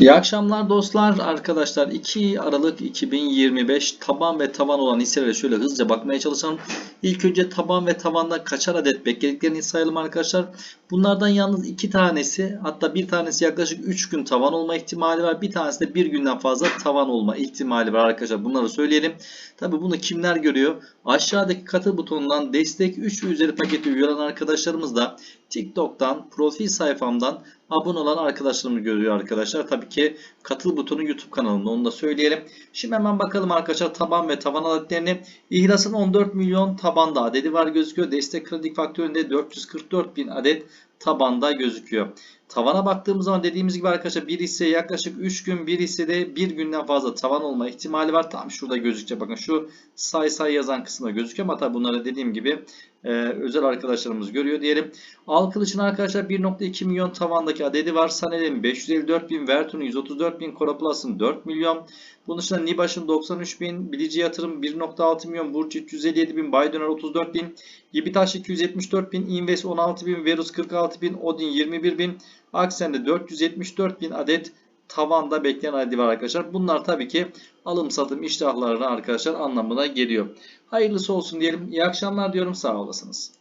İyi akşamlar dostlar. Arkadaşlar 2 Aralık 2025 taban ve tavan olan hisselere şöyle hızlıca bakmaya çalışalım. İlk önce taban ve tavanda kaçar adet beklediklerini sayalım arkadaşlar. Bunlardan yalnız iki tanesi hatta bir tanesi yaklaşık 3 gün tavan olma ihtimali var. Bir tanesi de bir günden fazla tavan olma ihtimali var arkadaşlar. Bunları söyleyelim. Tabi bunu kimler görüyor? Aşağıdaki katıl butonundan destek 3 ve üzeri paketi olan arkadaşlarımız da TikTok'tan, profil sayfamdan abone olan arkadaşlarımız görüyor arkadaşlar. Tabii ki katıl butonu YouTube kanalında onu da söyleyelim. Şimdi hemen bakalım arkadaşlar taban ve tavan adetlerini. İhlas'ın 14 milyon tabanda adedi var gözüküyor. Destek kredi faktöründe 444 bin adet tabanda gözüküyor. Tavana baktığımız zaman dediğimiz gibi arkadaşlar bir hisse yaklaşık 3 gün bir hissede bir günden fazla tavan olma ihtimali var. Tam şurada gözükecek. Bakın şu say say yazan kısımda gözüküyor ama tabi bunları dediğim gibi e, özel arkadaşlarımız görüyor diyelim. Al Kılıç'ın arkadaşlar 1.2 milyon tavandaki adedi var. Sanel'in 554 bin, Vertun'un 134 bin, Coraplus'ın 4 milyon. Bunun dışında Nibaş'ın 93 bin, Bilici Yatırım 1.6 milyon, Burç 357 bin, Baydöner 34 bin, Gibitaş 274 bin, Invest 16 bin, Verus 46 bin, Odin 21 bin, Aksen'de 474 bin adet tavanda bekleyen adedi var arkadaşlar. Bunlar tabii ki alım satım iştahlarına arkadaşlar anlamına geliyor. Hayırlısı olsun diyelim. İyi akşamlar diyorum. Sağ olasınız.